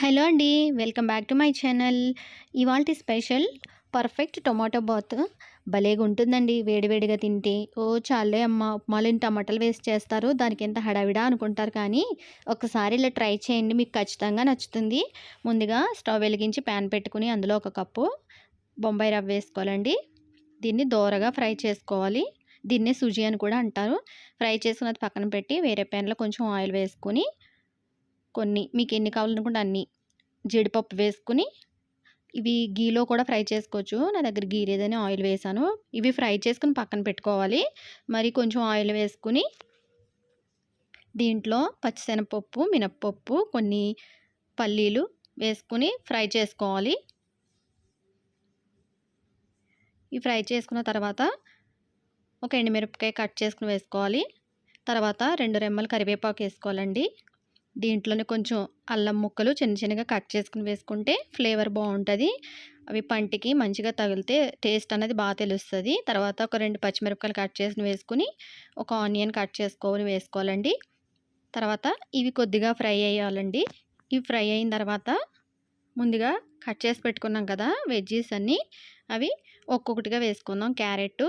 Hello అండి welcome back to my channel. ఇవాళ special perfect tomato bath. భలేగా ఉంటుందండి వేడివేడిగా తింటే. ఓ చాలే అమ్మ ఉప్మాలు టమాటాలు వేస్ట్ చేస్తారు దానికి ఎంత హడావిడా అనుకుంటారు కానీ ఒకసారి ఇలా ట్రై చేయండి మీకు ఖచ్చితంగా నచ్చుతుంది. ముందుగా స్టవ్ వెలిగించి ప్యాన్ పెట్టుకుని అందులో ఒక కప్పు బొంబాయి రవ్వ వేసుకోవాలండి. దీన్ని దోరగా ఫ్రై చేసుకోవాలి. దీన్నే సుజీ అని కూడా అంటారు. ఫ్రై చేసుకున్నది పక్కన పెట్టి వేరే ప్యాన్లో కొంచెం ఆయిల్ వేసుకొని కొన్ని. మీకు ఎన్ని కావాలనుకుంటే అన్ని. జీడిపప్పు వేసుకుని ఇవి గీలో కూడా ఫ్రై చేసుకోవచ్చు. నా దగ్గర గీ లేదని ఆయిల్ వేసాను. ఇవి ఫ్రై చేసుకుని పక్కన పెట్టుకోవాలి. మరి కొంచెం ఆయిల్ వేసుకుని దీంట్లో పచ్చిశనగపప్పు మినప్పప్పు కొన్ని పల్లీలు వేసుకుని ఫ్రై చేసుకోవాలి. ఈ ఫ్రై చేసుకున్న తర్వాత ఒక ఎండుమిరపకాయ కట్ చేసుకుని వేసుకోవాలి. తర్వాత రెండు రెమ్మలు కరివేపాకు వేసుకోవాలండి. దీంట్లోనే కొంచెం అల్లం ముక్కలు చిన్న చిన్నగా కట్ చేసుకుని వేసుకుంటే ఫ్లేవర్ బాగుంటుంది. అవి పంటికి మంచిగా తగిలితే టేస్ట్ అనేది బాగా తెలుస్తుంది. తర్వాత ఒక రెండు పచ్చిమిరపకాయలు కట్ చేసుకుని వేసుకుని ఒక ఆనియన్ కట్ చేసుకొని వేసుకోవాలండి. తర్వాత ఇవి కొద్దిగా ఫ్రై అయ్యాలండి. ఇవి ఫ్రై అయిన తర్వాత ముందుగా కట్ చేసి పెట్టుకున్నాం కదా వెజ్జీస్ అన్నీ. అవి ఒక్కొక్కటిగా వేసుకుందాం. క్యారెట్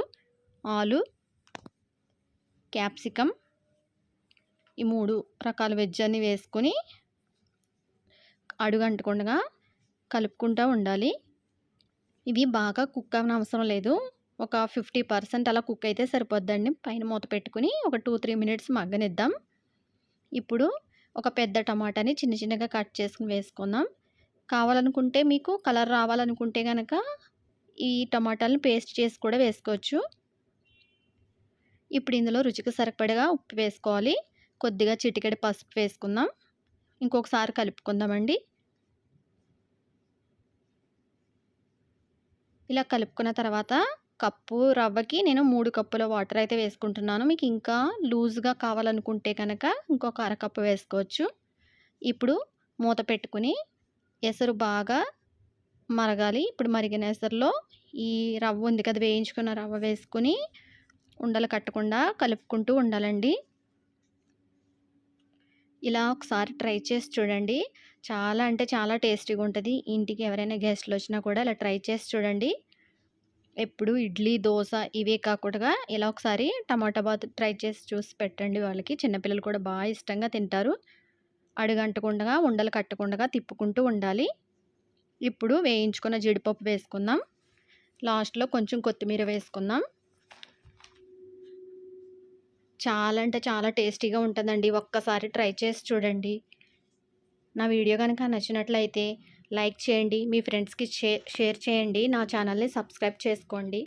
ఆలు క్యాప్సికమ్ ఈ మూడు రకాల వెజ్ అన్ని వేసుకొని అడుగంటకుండా కలుపుకుంటూ ఉండాలి. ఇవి బాగా కుక్ అవన అవసరం లేదు. ఒక ఫిఫ్టీ పర్సెంట్ అలా కుక్ అయితే సరిపోద్దండి. పైన మూత పెట్టుకుని ఒక టూ త్రీ మినిట్స్ మగ్గనిద్దాం. ఇప్పుడు ఒక పెద్ద టమాటాని చిన్న చిన్నగా కట్ చేసుకుని వేసుకుందాం. కావాలనుకుంటే మీకు కలర్ రావాలనుకుంటే కనుక ఈ టమాటాలను పేస్ట్ చేసి కూడా వేసుకోవచ్చు. ఇప్పుడు ఇందులో రుచికి సరిపడగా ఉప్పు వేసుకోవాలి. కొద్దిగా చిటికెడి పసుపు వేసుకుందాం. ఇంకొకసారి కలుపుకుందామండి. ఇలా కలుపుకున్న తర్వాత కప్పు రవ్వకి నేను మూడు కప్పుల వాటర్ అయితే వేసుకుంటున్నాను. మీకు ఇంకా లూజ్గా కావాలనుకుంటే కనుక ఇంకొక అరకప్పు వేసుకోవచ్చు. ఇప్పుడు మూత పెట్టుకుని ఎసరు బాగా మరగాలి. ఇప్పుడు మరిగిన ఎసరులో ఈ రవ్వ ఉంది కదా వేయించుకున్న రవ్వ వేసుకుని ఉండలు కట్టకుండా కలుపుకుంటూ ఉండాలండి. ఇలా ఒకసారి ట్రై చేసి చూడండి. చాలా అంటే చాలా టేస్టీగా ఉంటుంది. ఇంటికి ఎవరైనా గెస్ట్లు వచ్చినా కూడా ఇలా ట్రై చేసి చూడండి. ఎప్పుడు ఇడ్లీ దోశ ఇవే కాకుండా ఇలా ఒకసారి టమాటా బాత్ ట్రై చేసి చూసి పెట్టండి వాళ్ళకి. చిన్నపిల్లలు కూడా బాగా ఇష్టంగా తింటారు. అడుగంటకుండా ఉండలు కట్టకుండా తిప్పుకుంటూ ఉండాలి. ఇప్పుడు వేయించుకున్న జీడిపప్పు వేసుకుందాం. లాస్ట్లో కొంచెం కొత్తిమీర వేసుకుందాం. చాలా అంటే చాలా టేస్టీగా ఉంటుందండి. ఒక్కసారి ట్రై చేసి చూడండి. నా వీడియో కనుక నచ్చినట్లయితే లైక్ చేయండి. మీ ఫ్రెండ్స్కి షేర్ చేయండి. నా ఛానల్ని సబ్స్క్రైబ్ చేసుకోండి.